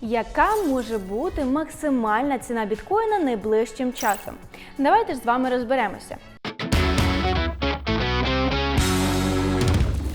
Яка може бути максимальна ціна біткоїна найближчим часом? Давайте ж з вами розберемося.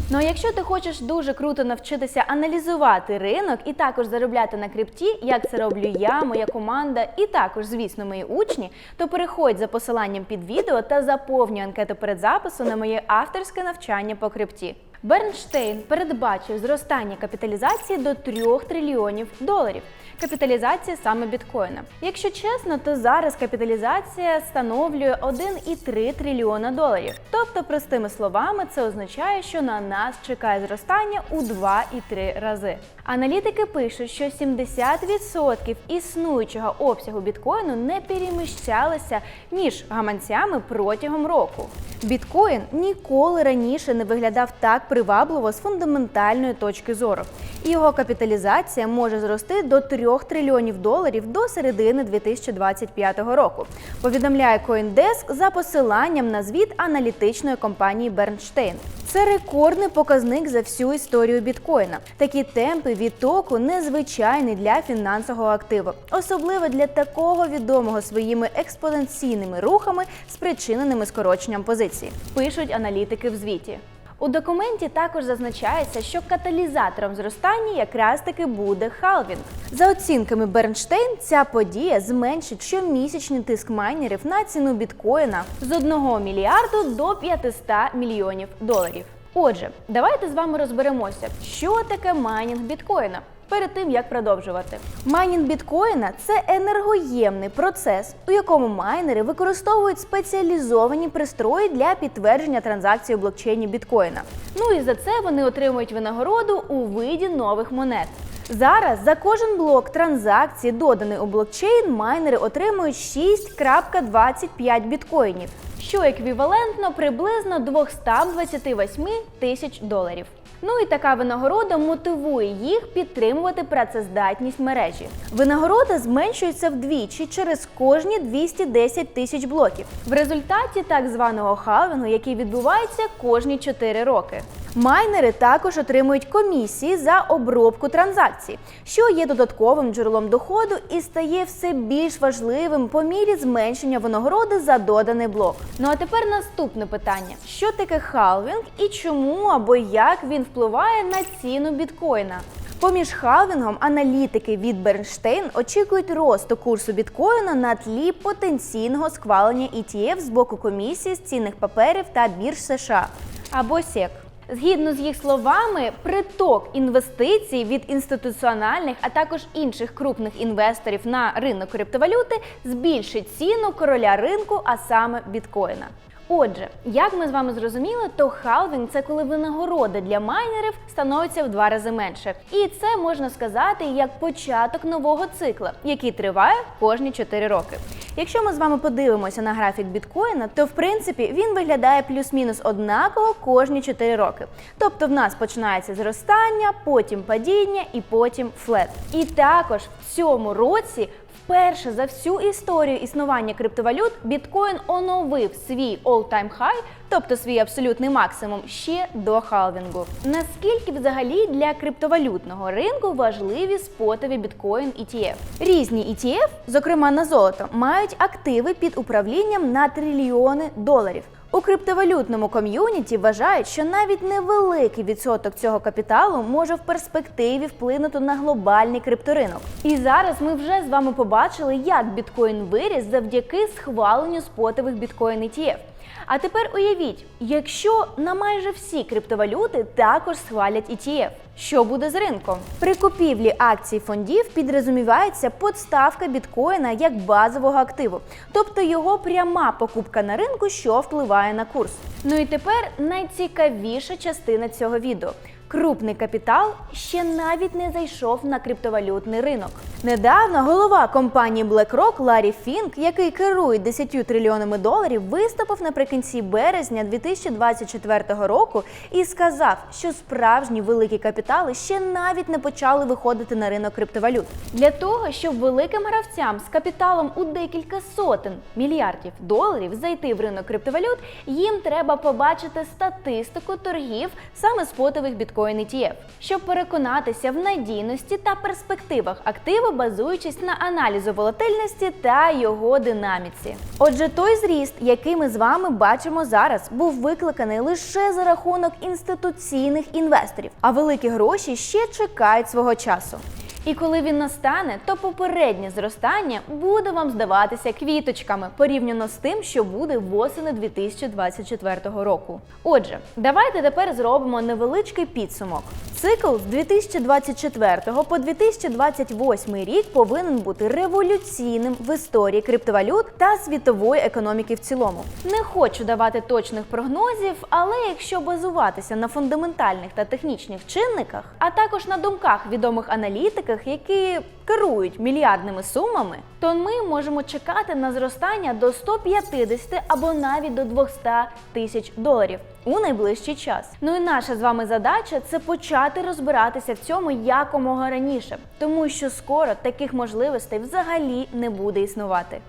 Ну а якщо ти хочеш дуже круто навчитися аналізувати ринок і також заробляти на крипті, як це роблю я, моя команда і також, звісно, мої учні, то переходь за посиланням під відео та заповнюй анкету перед запису на моє авторське навчання по крипті. Бернштейн передбачив зростання капіталізації до 3 трильйонів доларів. Капіталізація саме біткоїна. Якщо чесно, то зараз капіталізація становлює 1,3 трильйона доларів. Тобто, простими словами, це означає, що на нас чекає зростання у 2,3 рази. Аналітики пишуть, що 70% існуючого обсягу біткоїну не переміщалися між гаманцями протягом року. Біткоін ніколи раніше не виглядав так привабливо з фундаментальної точки зору. Його капіталізація може зрости до 3 трильйонів доларів до середини 2025 року. Повідомляє CoinDesk за посиланням на звіт аналітичної компанії Bernstein. Це рекордний показник за всю історію біткоїна. Такі темпи відтоку незвичайні для фінансового активу, особливо для такого відомого своїми експоненційними рухами, спричиненими скороченням позиції. Пишуть аналітики в звіті. У документі також зазначається, що каталізатором зростання якраз таки буде халвінг. За оцінками Бернштейн, ця подія зменшить щомісячний тиск майнерів на ціну біткоїна з 1 мільярду до 500 мільйонів доларів. Отже, давайте з вами розберемося, що таке майнінг біткоїна. Перед тим як продовжувати, майнінг біткоїна це енергоємний процес, у якому майнери використовують спеціалізовані пристрої для підтвердження транзакцій у блокчейні біткоїна. Ну і за це вони отримують винагороду у виді нових монет. Зараз за кожен блок транзакції, доданий у блокчейн, майнери отримують 6.25 біткоїнів, що еквівалентно приблизно 228 тисяч доларів. Ну і така винагорода мотивує їх підтримувати працездатність мережі. Винагорода зменшується вдвічі через кожні 210 тисяч блоків в результаті так званого халвінгу, який відбувається кожні 4 роки. Майнери також отримують комісії за обробку транзакцій, що є додатковим джерелом доходу і стає все більш важливим по мірі зменшення винагороди за доданий блок. Ну а тепер наступне питання: що таке халвінг і чому або як він впливає на ціну біткоїна? Поміж халвінгом аналітики від Бернштейн очікують росту курсу біткоїна на тлі потенційного схвалення ETF з боку комісії з цінних паперів та бірж США або SEC. Згідно з їх словами, приток інвестицій від інституціональних, а також інших крупних інвесторів на ринок криптовалюти збільшить ціну короля ринку, а саме біткоїна. Отже, як ми з вами зрозуміли, то халвінг це коли винагорода для майнерів становиться в два рази менше. І це можна сказати як початок нового цикла, який триває кожні 4 роки. Якщо ми з вами подивимося на графік біткоїна, то в принципі він виглядає плюс-мінус однаково кожні 4 роки. Тобто в нас починається зростання, потім падіння і потім флет. І також в цьому році Вперше за всю історію існування криптовалют біткоін оновив свій all-time high, тобто свій абсолютний максимум, ще до халвінгу. Наскільки взагалі для криптовалютного ринку важливі спотові біткоін ETF? Різні ETF, зокрема на золото, мають активи під управлінням на трильйони доларів. У криптовалютному ком'юніті вважають, що навіть невеликий відсоток цього капіталу може в перспективі вплинути на глобальний крипторинок. І зараз ми вже з вами побачили, як біткоін виріс завдяки схваленню спотових біткоін ETF. А тепер уявіть, якщо на майже всі криптовалюти також схвалять ETF, що буде з ринком? При купівлі акцій фондів підрозумівається подставка біткоїна як базового активу, тобто його пряма покупка на ринку, що впливає на курс. Ну і тепер найцікавіша частина цього відео. Крупний капітал ще навіть не зайшов на криптовалютний ринок. Недавно голова компанії BlackRock Ларі Фінк, який керує 10 трильйонами доларів, виступив наприкінці березня 2024 року і сказав, що справжні великі капітали ще навіть не почали виходити на ринок криптовалют. Для того щоб великим гравцям з капіталом у декілька сотень мільярдів доларів зайти в ринок криптовалют, їм треба побачити статистику торгів саме спотових біткоїнів біткоін ETF, щоб переконатися в надійності та перспективах активу, базуючись на аналізу волатильності та його динаміці. Отже, той зріст, який ми з вами бачимо зараз, був викликаний лише за рахунок інституційних інвесторів, а великі гроші ще чекають свого часу. І коли він настане, то попереднє зростання буде вам здаватися квіточками порівняно з тим, що буде восени 2024 року. Отже, давайте тепер зробимо невеличкий підсумок. Цикл з 2024 по 2028 рік повинен бути революційним в історії криптовалют та світової економіки в цілому. Не хочу давати точних прогнозів, але якщо базуватися на фундаментальних та технічних чинниках, а також на думках відомих аналітиків, які керують мільярдними сумами, то ми можемо чекати на зростання до 150 або навіть до 200 тисяч доларів у найближчий час. Ну і наша з вами задача це почати розбиратися в цьому якомога раніше, тому що скоро таких можливостей взагалі не буде існувати.